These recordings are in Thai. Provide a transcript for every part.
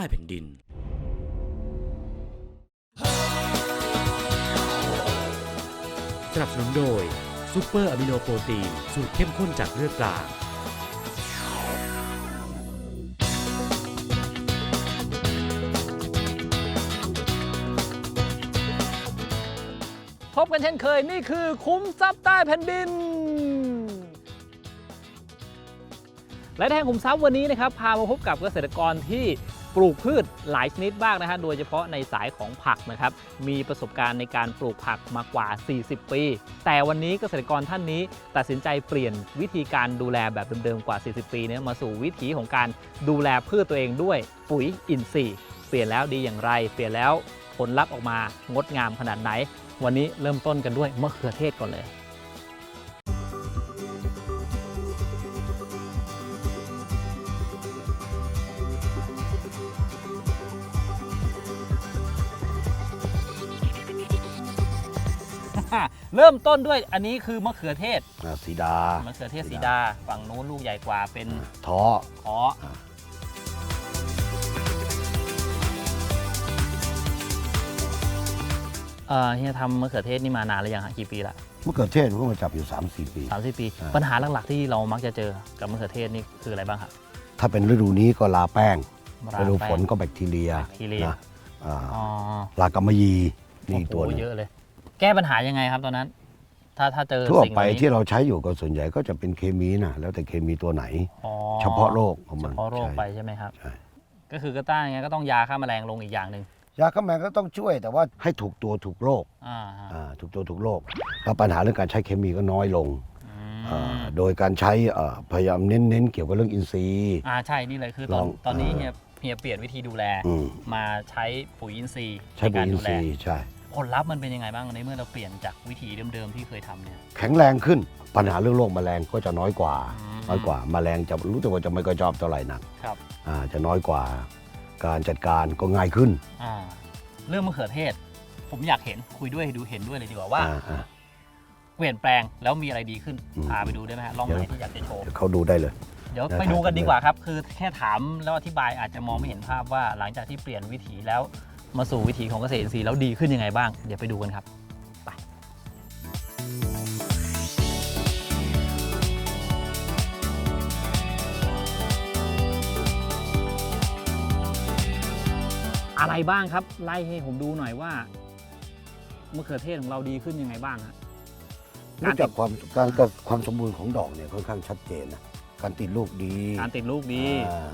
ต้แผ่นดิน สนับสนุนโดยซูเปอร์อะมิโนโปรตีน สูตรเข้มข้นจากเลือดปลาพบกันเช่นเคยนี่คือคุ้มทรัพย์ใต้แผ่นดิน และแทนขุมทรัพย์วันนี้นะครับ พามาพบกับเกษตรกรที่ ปลูกพืชหลายชนิดบ้างนะฮะโดยเฉพาะในสายของผักนะครับมีประสบการณ์ในการปลูกผักมากว่า 40 ปี แต่วันนี้เกษตรกรท่านนี้ตัดสินใจเปลี่ยนวิธีการดูแลแบบเดิมๆกว่า 40 ปีเนี่ยมาสู่วิถีของการดูแลพืชตัวเองด้วยปุ๋ยอินทรีย์ เปลี่ยนแล้วดีอย่างไร เปลี่ยนแล้วผลลัพธ์ออกมางดงามขนาดไหน วันนี้เริ่มต้นกันด้วยมะเขือเทศก่อนเลย เริ่มต้นด้วยอันนี้คือมะเขือเทศอ่าสีดามะเขือเทศสีดาฝั่งนู้นลูกใหญ่กว่าเป็นท้อ ขออ่า เอ่อเฮียทำมะเขือเทศนี่มานานหรือยังฮะกี่ปีละมะเขือเทศผมก็มาจับอยู่3 4ปี สามสิบปี อ่า ปัญหาหลักๆที่เรามักจะเจอกับมะเขือเทศนี่คืออะไรบ้างครับถ้าเป็นฤดูนี้ก็ลาแป้งราฤดูแป้งฝนก็แบคทีเรียแบคทีเรียนะอ่าอ๋อลากำมะยีนี่อีกโอ้ตัวโหหนึงเยอะเลย แก้ปัญหายังไงครับตอนนั้น ถ้าถ้าเจอทั่วสิ่งไปเหล่านี้ที่เราใช้อยู่ก็ส่วนใหญ่ก็จะเป็นเคมีนะแล้วแต่เคมีตัวไหน อ๋อเฉพาะโรคของเฉมันพาะโรคใช่ไปใช่ไหมครับ ใช่ ก็คือก็ต้านยังไงก็ต้องยาฆ่าแมลงลงอีกอย่างหนึ่งยาฆ่าแมลงก็ต้องช่วยแต่ว่าให้ถูกตัวถูกโรคอ่าฮะอ่าถูกตัวถูกโรคแล้วปัญหาเรื่องการใช้เคมีก็น้อยลงอือ่ามโดยการใช้เอ่อพยายามเน้นๆเกี่ยวกับเรื่องอินทรีย์ อ่าใช่นี่เลยคือตอนลองตอนนี้อ่า เฮียเฮียเปลี่ยนวิธีดูแล อืมมาใช้ปุ๋ยอินทรีย์ใช้ปุ๋ยอินดูทแลรีย์ใช่ ผลลัพธ์มันเป็นยังไงบ้างในเมื่อเราเปลี่ยนจากวิธีเดิมๆที่เคยทำเนี่ย แข็งแรงขึ้น ปัญหาเรื่องโรคแมลงก็จะน้อยกว่า อืมน้อยกว่าแมลงจะรู้แต่ว่าจะไม่ก็ชอบเท่าไหร่นักครับ อ่าจะน้อยกว่าการจัดการก็ง่ายขึ้นอ่าเรื่องมะเขือเทศ ผมอยากเห็นคุยด้วยดูเห็นด้วยเลยดีกว่าว่า อ่าอ่า เปลี่ยนแปลงแล้วมีอะไรดีขึ้นอืม พาไปดูได้ไหมฮะลองไหนที่อยากจะโชว์ เดี๋ยวเขาดูได้เลย เดี๋ยวได้ไปครับดูกันดีกว่าครับ คือแค่ถามแล้วอธิบายอาจจะมองไม่เห็นภาพว่าหลังจากที่เปลี่ยนวิถีแล้ว มาสู่วิถีของเกษตรอินทรีย์แล้วดีขึ้นยังไงบ้าง เดี๋ยวไปดูกันครับไปอะไรบ้างครับ ไล่ให้ผมดูหน่อยว่ามะเขือเทศของเราดีขึ้นยังไงบ้างฮะเนื่องจากความการกับความสมบูรณ์ของดอกเนี่ยค่อนข้างชัดเจนนะการติดลูกดีการติดลูกดี อ่า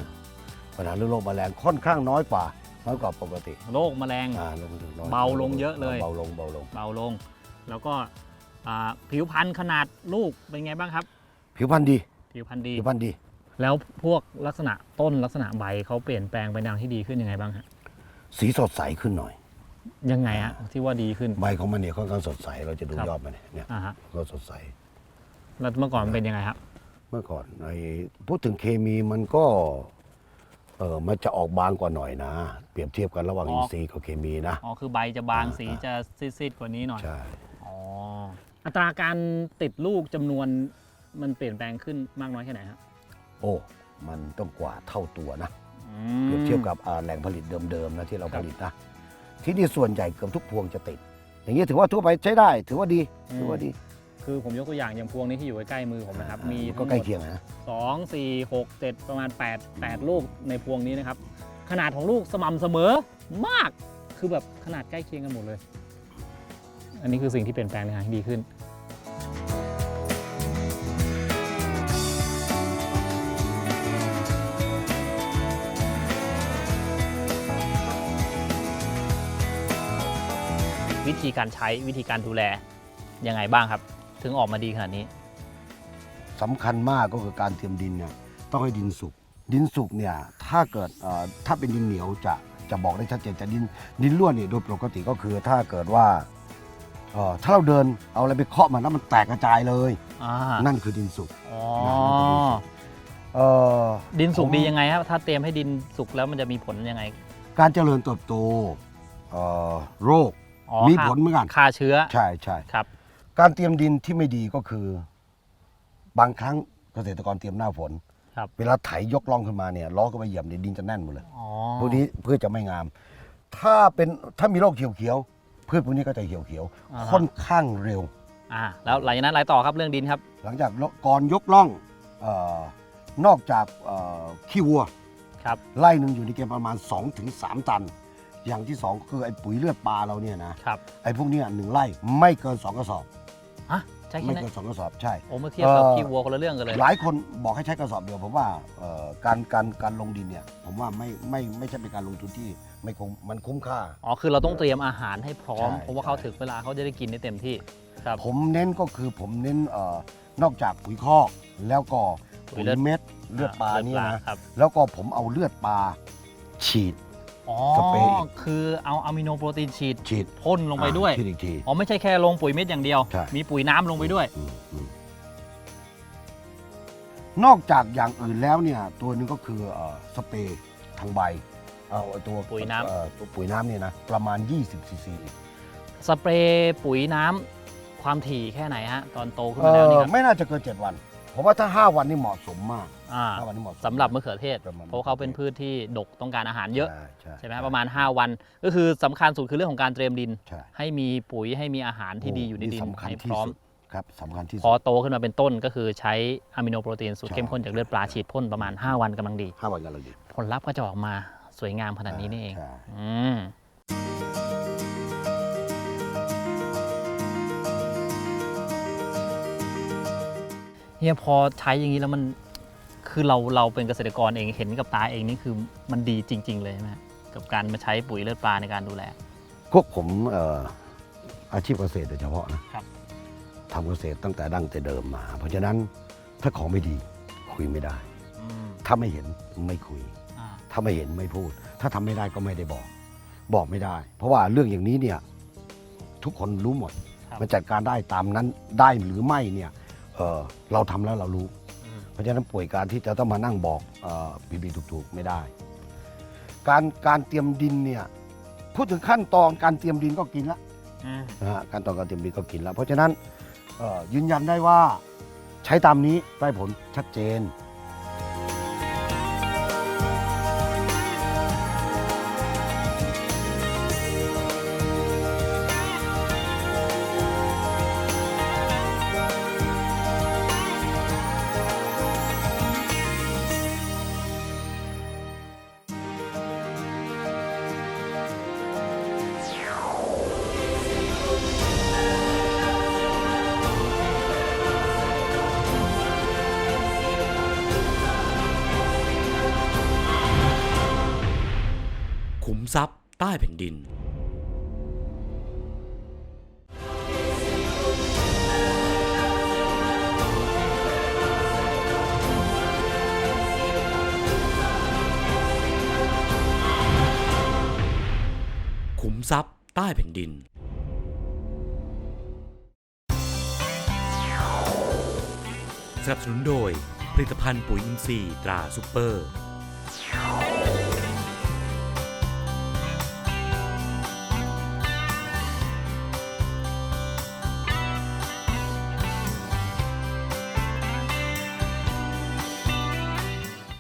ปัญหาเรื่องโรคแมลงค่อนข้างน้อยกว่า น้อยกว่าปกติโรคแมลง อ่าลงน้อยเบาลงเยอะเลย เบาลงเบาลง เบาลง แล้วก็อ่าผิวพันธุ์ขนาดลูกเป็นไงบ้างครับ ผิวพรรณดี ผิวพันธุ์ดี ผิวพรรณดี แล้วพวกลักษณะต้นลักษณะใบเขาเปลี่ยนแปลงไปทางที่ดีขึ้นยังไงบ้างฮะสีสดใสขึ้นหน่อย ยังไงฮะที่ว่าดีขึ้น ใบของมันเนี่ยค่อนข้างสดใส เราจะดูครับ ยอดมันเนี่ยเนี่ยอ่าฮะก็สดใส แล้วเมื่อก่อนมันเป็นยังไงครับ เมื่อก่อนไอ้พูดถึงเคมีมันก็ เออมันจะออกบางกว่าหน่อยนะ เปรียบเทียบกันระหว่างอ๋ออินทรีย์กับเคมีนะ อ๋อคือใบจะบางอ่า สีอ่าจะซีดๆกว่านี้หน่อยใช่ อ๋ออัตราการติดลูกจำนวนมันเปลี่ยนแปลงขึ้นมากน้อยแค่ไหนครับโอ้ มันต้องกว่าเท่าตัวนะ อืเปมรียบเทียบกับอ่าแหล่งผลิตเดิมๆนะที่เราครัผบลิตนะ ที่นี่ส่วนใหญ่เกือบทุกพวงจะติด อย่างนี้ยถือว่าทั่วไปใช้ได้ ถือว่าดีถือว่าดี คือผมยกตัวอย่างอย่างพวงนี้ที่อยู่ใกล้ๆมือผมนะครับ มีก็ทั้งหใกล้มดเคียงนะสองสี่หกเจ็ดประมาณ 8 8 ลูกในพวงนี้นะครับ ขนาดของลูกสม่ำเสมอมากคือแบบขนาดใกล้เคียงกันหมดเลย อันนี้คือสิ่งที่เปลี่ยนแปลงในทางที่ดีขึ้น วิธีการใช้วิธีการดูแลยังไงบ้างครับ ถึงออกมาดีขนาดนี้ สำคัญมากก็คือการเตรียมดินเนี่ยต้องให้ดินสุก ดินสุกเนี่ยถ้าเกิดเอ่อถ้าเป็นดินเหนียวจะจะบอกได้ชัดเจนแต่ดินดินร่วนเนี่ยโดยปกติก็คือถ้าเกิดว่าเอ่อถ้าเราเดินเอาอะไรไปเคาะมันแล้วมันแตกกระจายเลย อ่านั่นคือดินสุก อ๋อ เอ่อ ดินสุกผม ดียังไงครับ ถ้าเตรียมให้ดินสุกแล้วมันจะมีผลยังไงการเจริญเติบโตเอ่อโรค อ๋อมีฆ่าผลเหมือนกัน ฆ่าเชื้อ ใช่ใช่ ครับ การเตรียมดินที่ไม่ดีก็คือ บางครั้งเกษตรกรเตรียมหน้าฝน ครับ เวลาไถยกล่องขึ้นมาเนี่ยล้อก็ไปเหยียบเนี่ยดินจะแน่นหมดเลยอ๋อพวกนี้พืชจะไม่งาม ถ้าเป็นถ้ามีโรคเขียวๆพืชพวกนี้ก็จะเขียวอ่าๆฮะค่อนข้างเร็ว อ่าแล้วหลังจากนั้นอะไรต่อครับเรื่องดินครับ หลังจากก่อนยกล่องเออนอกจากเอ่อขี้วัว ครับไล่หนึ่งอยู่ในเกณฑ์ประมาณ2-3ตัน อย่างที่ 2 คือไอ้ปุ๋ยเลือดปลาเราเนี่ยนะครับ ไอ้พวกเนี้ยหนึ่งไร่ไม่เกิน 2 กระสอบ อะใช่แค่ไม่นั้นเกิน2กระสอบใช่ โอ้เมื่อเทียบกับเอ่อ ขี้วัวคนละเรื่องกันเลย หลายคนบอกให้ใช้กระสอบเดียวผมว่าเอ่อการการการลงดินเนี่ย ผมว่าไม่ไม่ไม่ใช่เป็นการลงทุนที่ไม่คุ้มมันคุ้มค่า อ๋อ คือเราต้องเตรียมอาหารให้พร้อม ใช่ เพราะว่าเขาถึงเวลาเขาจะได้กินได้เต็มที่ ครับ ผมเน้นก็คือผมเน้นเอ่อนอกจากปุ๋ยคอกแล้วก็ปุ๋ปุ๋ยยเลือด เม็ดเลือดปลาเลือดนี่ปลานะ ครับ แล้วก็ผมเอาเลือดปลาฉีดอ๋อ สเปรย์อีก คือเอาอะมิโนโปรตีนฉีดฉีดพ่นลงไปด้วย อ่าฉีดอีกที อ๋อ ไม่ใช่แค่ลงปุ๋ยเม็ดอย่างเดียว ใช่ มีปุ๋ยน้ำลงไปด้วย อืมอืมนอกจากอย่างอื่นแล้วเนี่ยตัวหนึงก็คือเอ่อสเปรย์ทางใบเอาตัวปุ๋ยน้ำ เอ่อตัวปุ๋ยน้ำเนี่ยนะประมาณ 20ซีซีสเปรย์ปุ๋ยน้ำความถี่แค่ไหนฮะ ตอนโตขึ้นเอ่มาแล้วนี่อครับไม่น่าจะเกิน 7 วัน ผมว่าถ้า 5 วันนี่เหมาะสมมากอ่า5วันนี่เหมาะสมสำหรับมะเขือเทศ ประมาณ เพราะเขาเป็นพืชที่ดกต้องการอาหารเยอะใช่ใช่ใช่ไหมประมาณ 5 วัน ก็คือสำคัญสุดคือเรื่องของการเตรียมดิน ใช่ให้มีปุ๋ยให้มีอาหารที่ดีอยู่ในดินสำคัญให้พที่ร้อม สุดครับสำคัญที่พสุอดโตขึ้นมาเป็นต้นก็คือใช้อะมิโนโปรตีนสูตรใช่เข้มข้นจากเลือดปลาฉีดพ่นประมาณ 5 วันกำลังดี5วันกันเลยดีผลลัพธ์ก็จะออกมาสวยงามขนาดนี้นี่เอง ใช่ อืม เฮียพอใช้อย่างนี้แล้วมันคือเราเราเป็นเกษตรกรเองเห็นกับตาเองนี่คือมันดีจริง ๆ เลยใช่ไหมกับการมาใช้ปุ๋ยเลือดปลาในการดูแล พวกผมเอ่ออาชีพเกษตรโดยเฉพาะนะครับ ทำเกษตรตั้งแต่ดั้งแต่เดิมมา เพราะฉะนั้นถ้าของไม่ดีคุยไม่ได้ อืมถ้าไม่เห็นไม่คุย อ่าถ้าไม่เห็นไม่พูด ถ้าทำไม่ได้ก็ไม่ได้บอก บอกไม่ได้ เพราะว่าเรื่องอย่างนี้เนี่ยทุกคนรู้หมด ครับ มันจัดการได้ตามนั้นได้หรือไม่เนี่ย เอ่อเราทำแล้วเรารู้อืมเพราะฉะนั้นป่วยการที่จะต้องมานั่งบอกบีบีถูกๆ ไม่ได้ การการเตรียมดินเนี่ยพูดถึงขั้นตอนการเตรียมดินก็กินละอืมนะฮะขั้นตอนการเตรียมดินก็กินแล้ว เพราะฉะนั้นเอ่อยืนยันได้ว่าใช้ตามนี้ได้ผลชัดเจน ใต้แผ่นดิน ขุมทรัพย์ใต้แผ่นดินสนับสนุนโดยผลิตภัณฑ์ปุ๋ยอินทรีย์ตราซุปเปอร์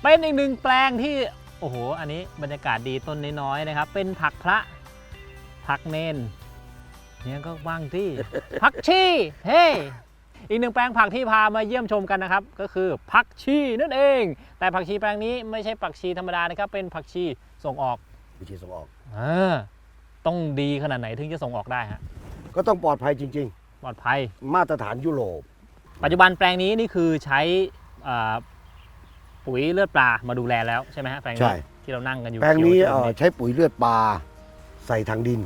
เป็นอีกหนึ่งแปลงที่โอ้โห อันนี้บรรยากาศดีต้นน้อยๆนะครับ เป็นผักพระผักเนนเนี่ยก็ว่างที่ผักชีเฮ้อีกหนึ่งแปลงผักที่พามาเยี่ยมชมกันนะครับ ก็คือผักชีนั่นเอง แต่ผักชีแปลงนี้ไม่ใช่ผักชีธรรมดานะครับ เป็นผักชีส่งออกวิธีส่งออก เออต้องดีขนาดไหนถึงจะส่งออกได้ฮะก็ต้องปลอดภัยจริง ปลอดภัย ๆ มาตรฐานยุโรป ปัจจุบันแปลงนี้นี่คือใช้อ่า ปุ๋ยเลือดปลามาดูแลแล้วใช่ไหมฮะแปลงใช่นี้ที่เรานั่งกันอยู่แปลงนี้เขียวเอ่อเจิมใช้ปุ๋ยเลือดปลาใส่ทางดิน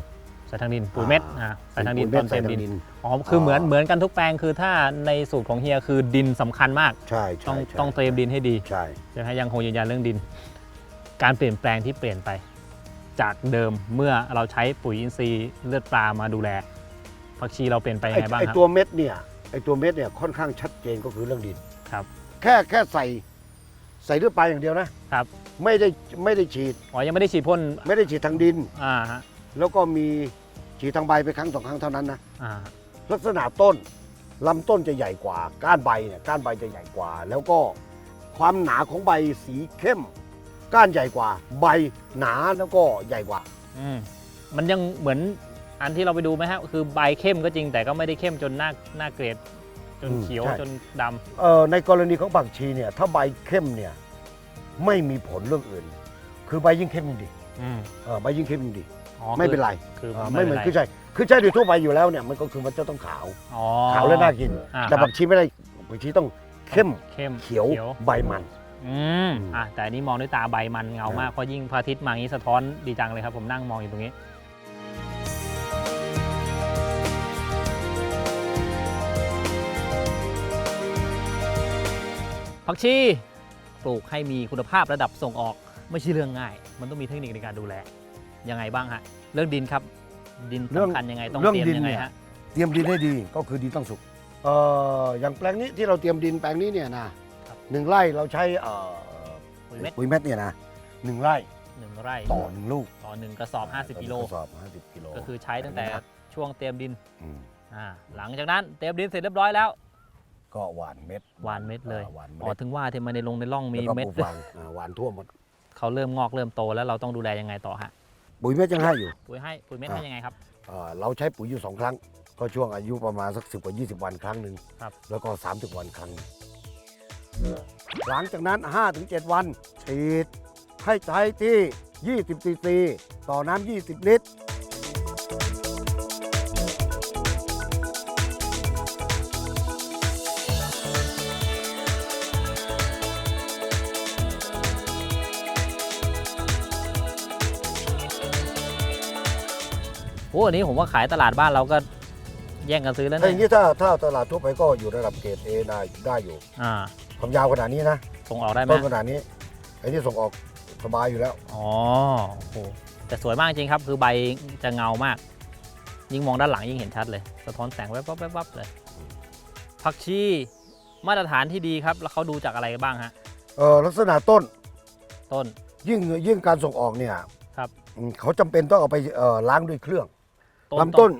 ใส่ทางดินปุ๋ยเม็ดอ่าใส่ทางดินตอนเตรียมดินใส่ทางอ๋อคือเหมือนอ่าเหมือนกันทุกแปลงคือถ้าในสูตรของเฮียคือดินสำคัญมาก ใช่ต้ใช่องใช่ต้องเตรียมดินให้ดี ใช่ ใช่ไหมยังคงยืนยันเรื่องดิน การเปลี่ยนแปลงที่เปลี่ยนไป จากเดิมเมื่อเราใช้ปุ๋ยอินทรีย์เลือดปลามาดูแลผักชีเราเปลี่ยนไปยังไอ้ไงบ้างไอ้ครับ ตัวเม็ดเนี่ยไอ้ตัวเม็ดเนี่ยค่อนข้างชัดเจนก็คือเรื่องดิน ครับ แค่แค่ใส่ ใส่เลือดปลาอย่างเดียวนะครับ ไม่ได้ไม่ได้ฉีด อ๋อยังไม่ได้ฉีดพ่นไม่ได้ฉีดทางดิน อ่าฮะแล้วก็มีฉีดทางใบไปครั้งสองครั้งเท่านั้นนะอ่าลักษณะต้นลำต้นจะใหญ่กว่า ก้านใบเนี่ยก้านใบจะใหญ่กว่า แล้วก็ความหนาของใบสีเข้ม ก้านใหญ่กว่า ใบหนาแล้วก็ใหญ่กว่า อืมมันยังเหมือนอันที่เราไปดูไหมครับคือใบเข้มก็จริงแต่ก็ไม่ได้เข้มจนหน้าหน้าเกรด จนอืมเขียว ใช่ จนดำ เอ่อในกรณีของผักชีเนี่ยถ้าใบเข้มเนี่ยไม่มีผลเรื่องอื่น คือใบยิ่งเข้มยิ่งดีอืมเออใบยิ่งเข้มยิ่งดี อ๋อไม่เป็นไรคือเออไม่ไม่เหมือนป็คือใช่คือใช่โดยทั่วไปอยู่แล้วเนี่ยมันก็คือมันจะต้องขาว อ๋อ ขาวและน่ากิน อ่าแต่ครับ ผักชีไม่ได้ผักชีต้องเข้มเข้มเขียวใบมัน อืมอะแต่อันนี้มองด้วยตาใบมันเงามากเพราะยิ่งพระอาทิตย์มาอย่างนี้สะท้อนดีจังเลยครับ ผมนั่งมองอยู่ตรงนี้ ผักชีปลูกให้มีคุณภาพระดับส่งออกไม่ใช่เรื่องง่าย มันต้องมีเทคนิคในการดูแลยังไงบ้างฮะเรื่องดินครับดินเรื่องสำคัญยังไงต้องเรื่องเตรียมดินยังไงเนี่ยฮะเตรียมดินให้ดีก็คือดินต้องสุกเอ่ออย่างแปลงนี้ที่เราเตรียมดินแปลงนี้เนี่ยนะครับหนึ่งไร่เราใช้เอ่อปุ๋ยเม็ดปุ๋ยเม็ดเนี่ยนะหนึ่งไร่หนึ่งไร่ต่อหนึ่งลูกต่อหนึ่งกระสอบ 50กิโลกระสอบ50กิโลก็คือใช้ตั้งแต่ช่วงเตรียมดินมอ่าหลังจากนั้นเตรียมดินเสร็จเรียบร้อยแล้ว ก็หวานเม็ดหวานเม็ดเลยหวานอ๋อเม็ดถึงว่าที่มันในลงในร่องมีแล้วก็เม็ดปลูกฝังอ่าหวานทั่วหมด เขาเริ่มงอกเริ่มโตแล้วเราต้องดูแลยังไงต่อฮะปุ๋ยเม็ดยังให้อยู่ปุ๋ยให้ปุ๋ยเม็ดอ่าให้ยังไงครับเอ่อเราใช้ปุ๋ยอยู่สองครั้ง ก็ช่วงอายุประมาณสักสิบกว่า 20 วันครั้งหนึ่งครับ แล้วก็ 30 วันครั้งหนึ่งหลังจากนั้น 5-7 วันฉีดให้ใช้ที่ 20ซีซีต่อน้ำ20 ลิตร อ้อันนี้ผมว่าขายตลาดบ้านเราก็แย่งกันซื้อแล้วถ้าอเนี่ย่ายงนี้ถ้าถ้าตลาดทั่วไปก็อยู่ระดับเกรด A ได้ได้อยู่อ่าความยาวขนาดนี้นะส่งออกได้ไหมต้นขนาดนี้ไอ้นี่ส่งออกสบายอยู่แล้ว อ๋อโอ้โหแต่สวยมากจริงครับคือใบจะเงามาก ยิ่งมองด้านหลังยิ่งเห็นชัดเลย สะท้อนแสงแวบๆแวบๆเลยผักชีมาตรฐานที่ดีครับ แล้วเขาดูจากอะไรบ้างฮะ เออลักษณะต้นต้น ยิ่งยิ่งการส่งออกเนี่ยครับ อืมเขาจำเป็นต้องเอาไปเอ่อล้างด้วยเครื่องต้น ลำต้น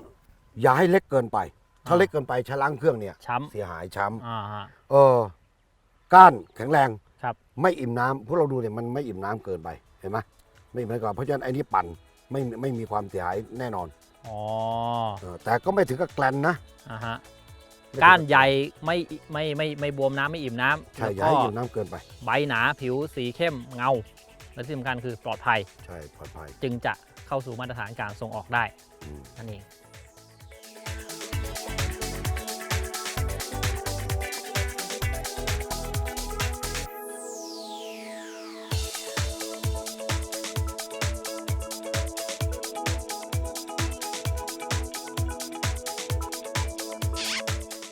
อย่าให้เล็กเกินไป ถ้าอ่าเล็กเกินไปใช้ล้างเครื่องเนี่ย ช้เสียหายช้ำอ่าฮะำเออ ก้านแข็งแรงครับ ไม่อิ่มน้ำพวกเราดูเนี่ยมันไม่อิ่มน้ำเกินไปเห็นไหมไม่อิ่มน้ำเกินเพราะฉะนั้นไอ้นี่ปั่นไม่ไม่มีความเสียหายแน่นอนอ๋อเออแต่ก็ไม่ถึงกับแกลนนะอ่าฮะไม่ถึงบก้านใหญ่ไม่ไม่ไม่ไม่บวมน้ำไม่อิ่มน้ำใช่แล้วอย่าก็ให้อิ่มน้ำเกินไป ใบหนาผิวสีเข้มเงา และที่สำคัญคือปลอดภัยใช่ปลอดภัยจึงจะ เข้าสู่มาตรฐานการส่งออกได้นั่นเอง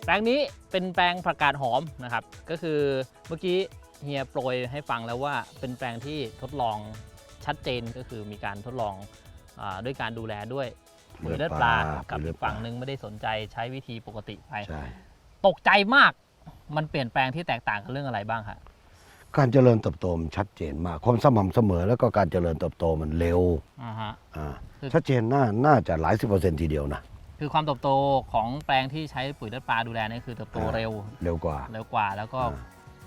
แปลงนี้เป็นแปลงผักกาดหอมนะครับ ก็คือเมื่อกี้เฮียโปรยให้ฟังแล้วว่าเป็นแปลงที่ทดลองชัดเจนก็คือมีการทดลอง อาด้วยการดูแลด้วยปุ๋ยเลือดปลากับปุ๋ยเลือีอดกปลาฝั่งหนึ่งไม่ได้สนใจใช้วิธีปกติไปใช่ตกใจมากมันเปลี่ยนแปลงที่แตกต่างกันเรื่องอะไรบ้างฮะการเจริญเติบโตมันชัดเจนมาก ความสม่ำเสมอแล้วก็การเจริญเติบโตมันเร็วอ่าฮะ อ่าคือ ชัดเจนน่าน่าจะหลายสิบเปอร์เซ็นต์ทีเดียวนะคือความเติบโตของแปลงที่ใช้ปุ๋ยเลือดปลาดูแลนี่คือเติบโตอ่าเร็ว เร็วกว่า เร็วกว่าแล้วก็อ่า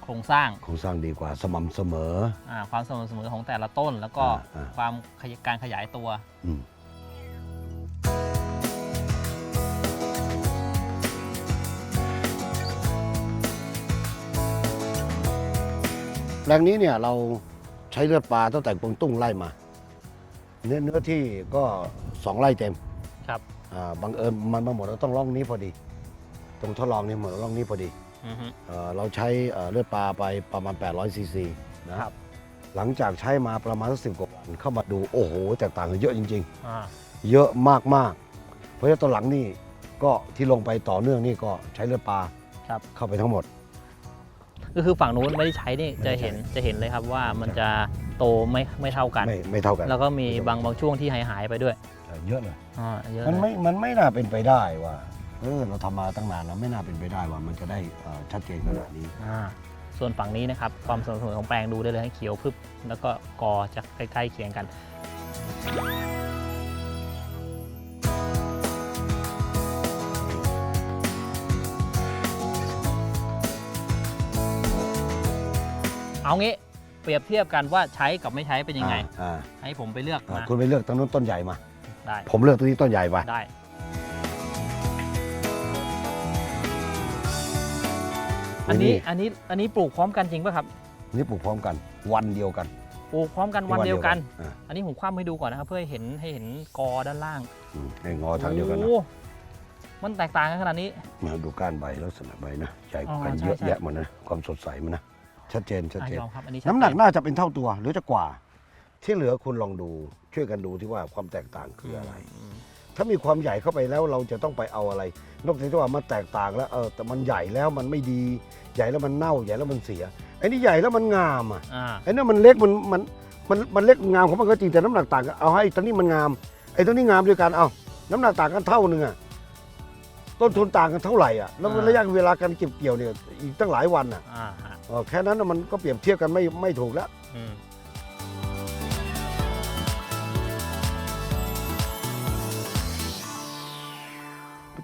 โครงสร้างโครงสร้างดีกว่าสม่ำเสมอ อ่าความสม่ำเสมอของแต่ละต้น แล้วก็อ่าอ่า ความขยการขยายตัว อืมแปลงนี้เนี่ยเราใช้เลือดปลาตั้งแต่กวงตุ้งไล่มา เนื้อเนื้อที่ก็สองไร่เต็มครับ อ่าบังเอิญมันมาหมดเราต้องร่องนี้พอดี ตรงทดลองนี่หมดร่องนี้พอดี อือฮึ เอ่อเราใช้เอ่อเลือดปลาไปประมาณ 800ซีซีนะครับ หลังจากใช้มาประมาณสักสิบกว่าวันเข้ามาดูโอ้โหแตกต่างกันเยอะจริง อ่าๆ เยอะมากๆ เพราะฉะนั้นตอนหลังนี่ก็ที่ลงไปต่อเนื่องนี่ก็ใช้เลือดปลาครับ เข้าไปทั้งหมด ก็คือฝั่งนู้นไม่ได้ใช้นี่ไม่ได้จะเห็นใช้จะเห็นเลยครับว่ามันจะโตไม่ไม่เท่ากัน ไม่ไม่เท่ากัน แล้วก็มีไม่เท่ากัน บางบางช่วงที่หายหายไปด้วยเยอะเลย อ่าเยอะมันเลยไม่มันไม่น่าเป็นไปได้ว่า เออเราทำมาตั้งนานแล้วไม่น่าเป็นไปได้ว่ามันจะได้เอ่อชัดเจนขนาดนี้ อ่าส่วนฝั่งนี้นะครับความสมบูรณ์ของแปลงดูได้เลยให้เขียวพึบแล้วก็กอจะใกล้ๆเคียงกัน เอางี้เปรียบเทียบกันว่าใช้กับไม่ใช้เป็นยังไง อ่าให้ผมไปเลือกอ่ามาคุณไปเลือกต้นนู้นต้นใหญ่มา ได้ผมเลือกต้นนี้ต้นใหญ่ไปได้ อันนี้อันนี้อันนี้ปลูกพร้อมกันจริงป่ะครับนี่ปลูกพร้อมกัน วันเดียวกัน ปลูกพร้อมกันวันเดียวกัน อ่า อันนี้ผมคว่ำให้ดูก่อนนะครับ เพื่อให้เห็นให้เห็นกอด้านล่างอืมให้งอทางเดียวกันนะโอ้มันแตกต่างกันขนาดนี้ มาดูก้านใบลักษณะใบนะใหญ่กว่ากันอ๋อใช่ เยอะใช่แยะหมดนะความสดใสมันนะชัดเจนชัดอะเจน ยอมครับอันนี้ชัดน้ำหนักเจน่าจะเป็นเท่าตัวหรือจะกว่า ที่เหลือคุณลองดู ช่วยกันดูที่ว่าความแตกต่างคืออะไร มถ้ามีความใหญ่เข้าไปแล้วเราจะต้องไปเอาอะไร นอกจากที่ว่ามันแตกต่างแล้วเออแต่มันใหญ่แล้วมันไม่ดี ใหญ่แล้วมันเน่าใหญ่แล้วมันเสียไอ้นี่ใหญ่แล้วมันงามอะอ่าไอ้นั่นมันเล็กมันมันมันมันเล็กงามของมันก็จริงแต่น้ำหนักต่างกันเอาให้ตัวนี้มันงามไอ้ตัวนี้งามด้วยกันเอาน้ำหนักต่างกันเท่านึงอะต้นทุนต่างกันเท่าไหร่อะแล้วระยะเวลาการเก็บเกี่ยวเนี่ยอีกตั้งหลายวันอะอ่าฮะเออแค่นั้นน่ะมันก็เปรียบเทียบกันไม่ไม่ถูกแล้ว อืม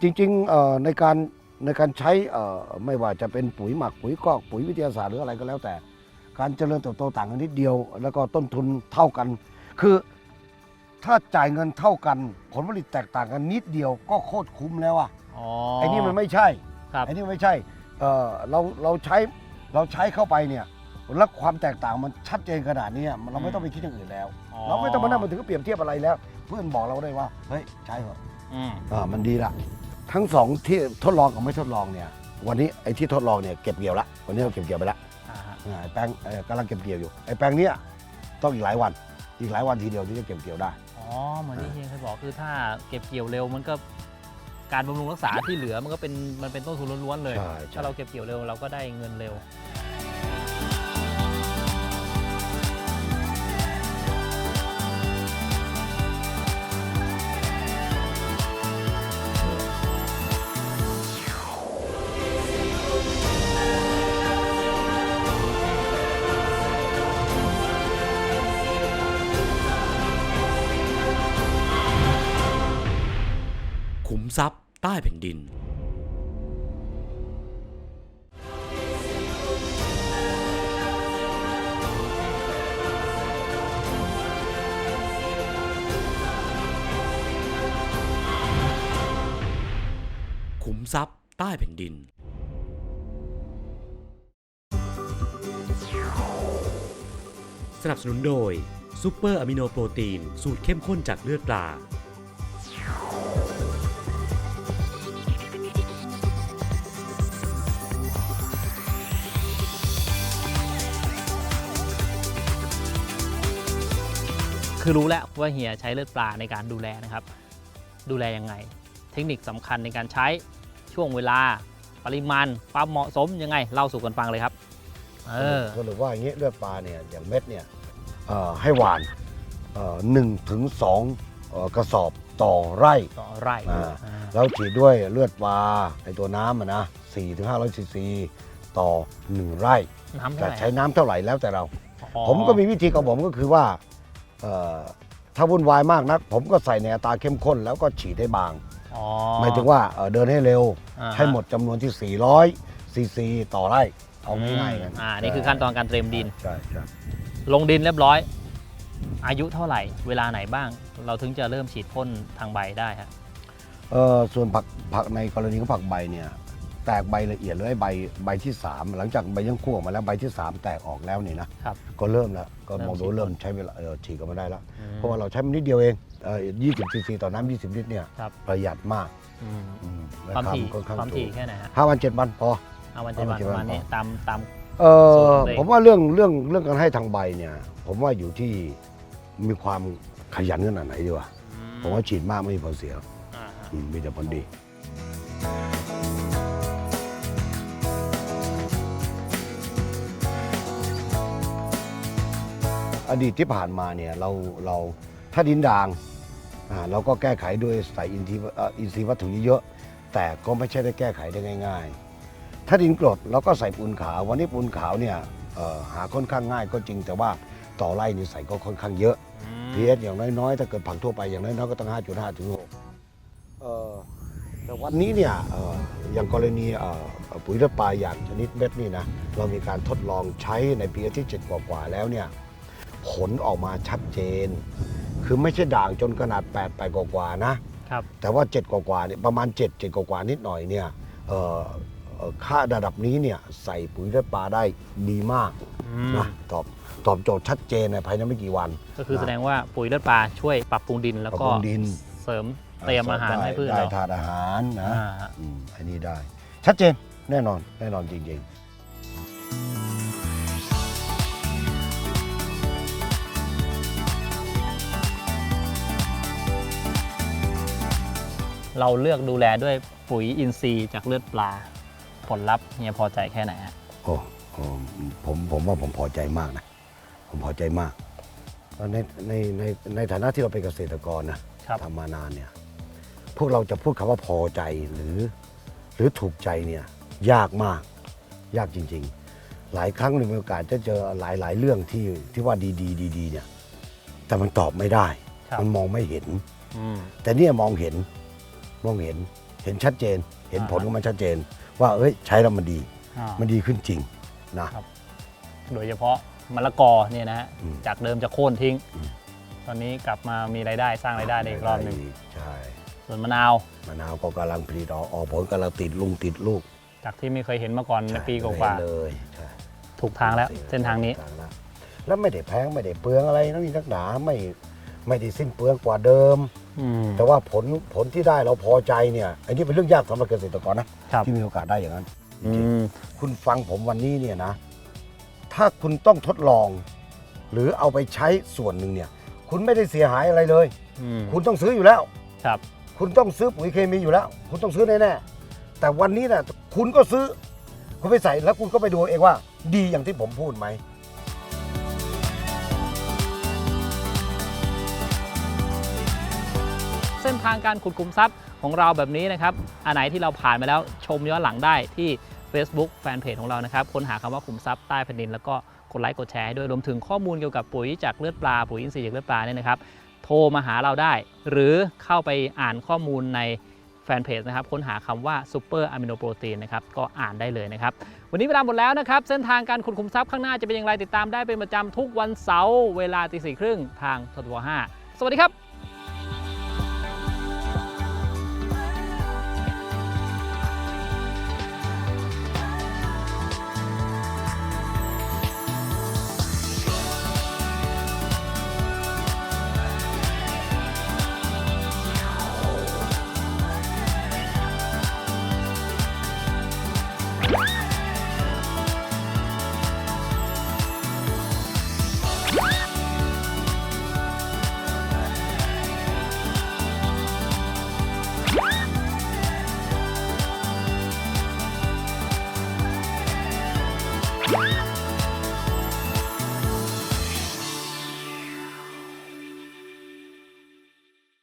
จริงๆเอ่อในการ ในการใช้เอ่อไม่ว่าจะเป็นปุ๋ยหมักปุ๋ยกอกปุ๋ยวิทยาศาสตร์หรืออะไรก็แล้วแต่ การเจริญเติบโตต่างกันนิดเดียว แล้วก็ต้นทุนเท่ากัน คือถ้าจ่ายเงินเท่ากัน ผลผลิตแตกต่างกันนิดเดียวก็โคตรคุ้มแล้วอะอ๋อไอ้นี่มันไม่ใช่ครับไอ้นี่ไม่ใช่เอ่อเราเราใช้เราใช้เข้าไปเนี่ยแล้วความแตกต่างมันชัดเจนขนาดนี้อะเราไม่ต้องไปคิดอย่างอื่นแล้วอ๋อเราไม่ต้องมานั่งมาถึงเปรียบเทียบอะไรแล้ว เพื่อนบอกเราได้ว่าเฮ้ยใช้เถอะอืมอ่ามันดีละ ทั้งสองที่ทดลองกับไม่ทดลองเนี่ยวันนี้ไอ้ที่ทดลองเนี่ยเก็บเกี่ยวละวันนี้เราเก็บเกี่ยวไปละอ่าฮะอ่าไอ้แปลงเอ่อกำลังเก็บเกี่ยวอยู่ไอ้แปลงเนี้ยต้องอีกหลายวัน อีกหลายวันทีเดียวที่จะเก็บเกี่ยวได้ อ๋อเหมือนที่เฮียเคยบอกคือถ้าเก็บเกี่ยวเร็วมันก็การบำรุงรักษาที่เหลือมันก็เป็นมันเป็นต้นทุนล้วนๆเลย ใช่ใช่ ถ้าเราเก็บเกี่ยวเร็วเราก็ได้เงินเร็ว ขุมทรัพย์ใต้แผ่นดิน ขุมทรัพย์ใต้แผ่นดินสนับสนุนโดยซูเปอร์อะมิโนโปรตีน สูตรเข้มข้นจากเลือดปลา คือรู้แล้วว่าเฮียใช้เลือดปลาในการดูแลนะครับ ดูแลยังไง เทคนิคสำคัญในการใช้ช่วงเวลาปริมาณความเหมาะสมยังไงเล่าสู่กันฟังเลยครับเออสรุปว่าอย่างเงี้ยเลือดปลาเนี่ยอย่างเม็ดเนี่ยเอ่อให้หวานเอ่อหนึ่งถึงสองเอ่อกระสอบต่อไร่ต่อไร่อ่าอ่าแล้วฉีดด้วยเลือดปลาไอตัวน้ำอะนะ4ถึง500ซีซีต่อ1ไร่น้ำจะเท่าไหร่ใช้น้ำเท่าไหร่แล้วแต่เราอ๋อผมก็มีวิธีของผมก็คือว่าเอ่อ ถ้าวุ่นวายมากนัก ผมก็ใส่ในอัตราเข้มข้น แล้วก็ฉีดให้บางอ๋อ หมายถึงว่าเอ่อเดินให้เร็ว อ่าให้หมดจำนวนที่ 400 ซีซีต่อไร่เอาง่ายๆกันอ่านี่คือขั้นตอนการเตรียมดิน ใช่ใช่ลงดินเรียบร้อย อายุเท่าไหร่ เวลาไหนบ้าง เราถึงจะเริ่มฉีดพ่นทางใบได้ฮะ เอ่อส่วนผักผักในกรณีของผักใบเนี่ย แตกใบละเอียดเลยใบใบที่ 3 หลังจากใบยังคั่วออกมาแล้วใบที่ 3 แตกออกแล้วนี่นะครับ ก็เริ่มแล้วก็มองดูเริ่เริ่มมฉีดใช้เวลาเออฉีดกันมาได้แล้ว อืมเพราะว่าเราใช้มันนิดเดียวเองเออ20ซีซีต่อน้ำ20ลิตรเนี่ยครับ ประหยัดมากอืมอืมความถี่ค่อนข้างความถูถี่กแค่ไหนฮะห้าวันเจ็ดวันพอ เอาวันเจ็ดวันเอาวันเจ็ดประมาณวันนี้พอตามตาม เอสูตรอของตัวเอง ผมว่าเรื่องเรื่องเรื่องการให้ทางใบเนี่ย ผมว่าอยู่ที่มีความขยันขนาดไหนดีกว่าอืมผผมว่าฉีดมากไม่มีผลเสียอืมมีแต่ผลดี อดีตที่ผ่านมาเนี่ยเราเราถ้าดินด่างอ่าเราก็แก้ไขด้วยใส่อินทรีย์เอ่ออินทรีย์วัตถุเยอะๆแต่ก็ไม่ใช่ได้แก้ไขได้ง่าย ๆ ถ้าดินกรดเราก็ใส่ปูนขาววันนี้ปูนขาวเนี่ยเอ่อหาค่อนข้างง่ายก็จริง แต่ว่าต่อไร่นี่ใส่ก็ค่อนข้างเยอะ pH อย่างน้อยๆ ถ้าเกิดผักทั่วไปอย่างน้อยๆก็ต้อง 5.5 ถึง6เอ่อแต่วันนี้เนี่ยเอ่ออย่างกรณีเอ่อปุ๋ยเลือดปลาอย่างชนิดเม็ดนี่นะ เรามีการทดลองใช้ในปีที่ 7 กว่าๆแล้วเนี่ย ผลออกมาชัดเจน คือไม่ใช่ด่างจนขนาด8ไปกว่าๆนะ ครับ แต่ว่า 7 กว่าๆเนี่ยประมาณ 7 7 กว่าๆนิดหน่อยเนี่ยเอ่อเอ่อค่าระดับนี้เนี่ยใส่ปุ๋ยเลือดปลาได้ดีมากนะตอบตอบโจทย์ชัดเจนในภายในไม่กี่วัน ก็คือแสดงว่าปุ๋ยเลือดปลาช่วยปรับปรุงดินแล้วก็ปรับปรุงดิน เสริมเตรียมอาหารให้พืชได้เราทานอาหารนะอ่า อืมอันนี้ได้ ชัดเจนแน่นอนแน่นอนจริง เราเลือกดูแลด้วยปุ๋ยอินทรีย์จากเลือดปลา ผลลัพธ์เนี่ยพอใจแค่ไหนฮะๆโอ้โอ้ผมผมว่าผมพอใจมากนะ ผมพอใจมากในในในในฐานะที่เราเป็นเกษตรกรนะครับทำมานานเนี่ย พวกเราจะพูดคำว่าพอใจหรือ หรือถูกใจเนี่ย ยากมาก ยากจริง ๆ หลายครั้งเรามีโอกาสจะเจอหลายหลายเรื่องที่ที่ว่าดีดีดีๆเนี่ย แต่มันตอบไม่ได้ครับมันมองไม่เห็นอืมแต่เนี่ยมองเห็น มองเห็นเห็นชัดเจน เห็นอ่าผลของมันชัดเจน ว่าเอ้ยใช้แล้วมันดี อ่า มันดีขึ้นจริงนะโดยเฉพาะมะละกอเนี่ยนะฮะอืมจากเดิมจะโค่นทิ้ง อืม ตอนนี้กลับมามีรายได้สร้างรายได้ได้อีกรอบหนึ่งใช่ส่วนมะนาวมะนาวก็กำลังผลิตออกออกผลกำลังติดลุงติดลูกจากที่ไม่เคยเห็นมาก่อนในใช่ปีกว่าเลยใช่ๆถูกทางแล้ว เส้นทางนี้ถูกทแล้วแล้วไม่ได้แพงไม่ได้เปลืองอะไรนั่นนี่นักหนาไม่ ไม่ได้สิ้นเปลืองกว่าเดิม อืม แต่ว่าผลผลที่ได้เราพอใจเนี่ยอันนี้เป็นเรื่องยากสำหรับเกษตรกรนะครับ ที่มีโอกาสได้อย่างนั้น อืม คุณฟังผมวันนี้เนี่ยนะ ถ้าคุณต้องทดลอง หรือเอาไปใช้ส่วนหนึ่งเนี่ย คุณไม่ได้เสียหายอะไรเลย อืมคุณต้องซื้ออยู่แล้ว ครับ คุณต้องซื้อปุ๋ยเคมีอยู่แล้ว คุณต้องซื้อแน่ๆแต่วันนี้นะคุณก็ซื้อ คุณไปใส่แล้วคุณก็ไปดูเองว่า ดีอย่างที่ผมพูดไหม ส้นทางการขุดคุมทรัพย์ของเราแบบนี้นะครับอันไหนที่เราผ่านมาแล้วชมย้อนหลังได้ที่ Facebook แฟนเพจของเรานะครับค้นหาคำว่าขุมทรัพย์ใต้แผ่นดินแล้วก็กดไลค์กดแชร์ให้ด้วยรวมถึงข้อมูลเกี่ยวกับปุ๋ยจากเลือดปลาปุ๋ยอินทรีย์จากเลือดปลาเนี่ยนะครับโทรมาหาเราได้ หรือเข้าไปอ่านข้อมูลในแฟนเพจนะครับค้นหาคำว่าซูเปอร์อะมิโนโปรตีนนะครับก็อ่านได้เลยนะครับ วันนี้เวลาหมดแล้วนะครับ เส้นทางการขุดคุมทรัพย์ข้างหน้าจะเป็นอย่างไรติดตามได้เป็นประจำทุกวันเสาร์เวลาตีสี่ครึ่งทางททบ5สวัสดีครับ